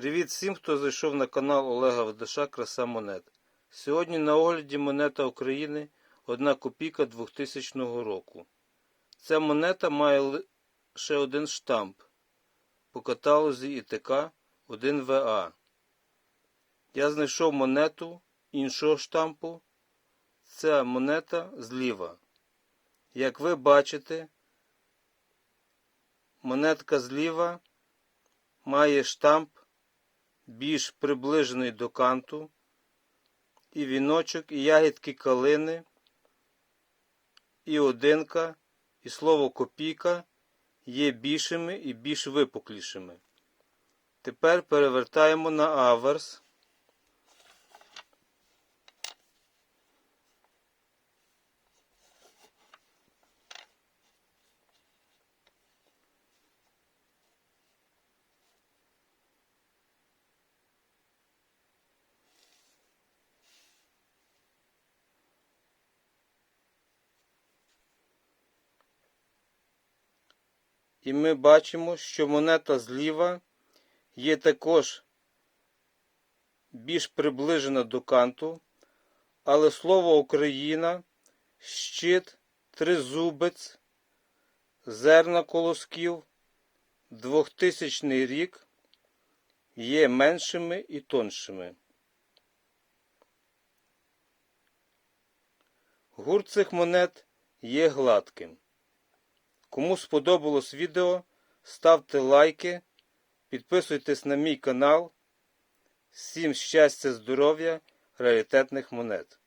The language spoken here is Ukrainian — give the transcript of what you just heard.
Привіт всім, хто зайшов на канал Олега Ведеша Краса Монет. Сьогодні на огляді монета України 1 копійка 2000 року. Ця монета має лише один штамп по каталозі ІТК 1ВА. Я знайшов монету іншого штампу. Ця монета зліва. Як ви бачите, монетка зліва має штамп більш приближений до канту, і віночок, і ягідки калини, і одинка, і слово копійка є більшими і більш випуклішими. Тепер перевертаємо на аверс. І ми бачимо, що монета зліва є також більш приближена до канту, але слово Україна, щит, тризубець, зерна колосків, 2000 рік є меншими і тоншими. Гурт цих монет є гладким. Кому сподобалось відео, ставте лайки, підписуйтесь на мій канал. Всім щастя, здоров'я, раритетних монет.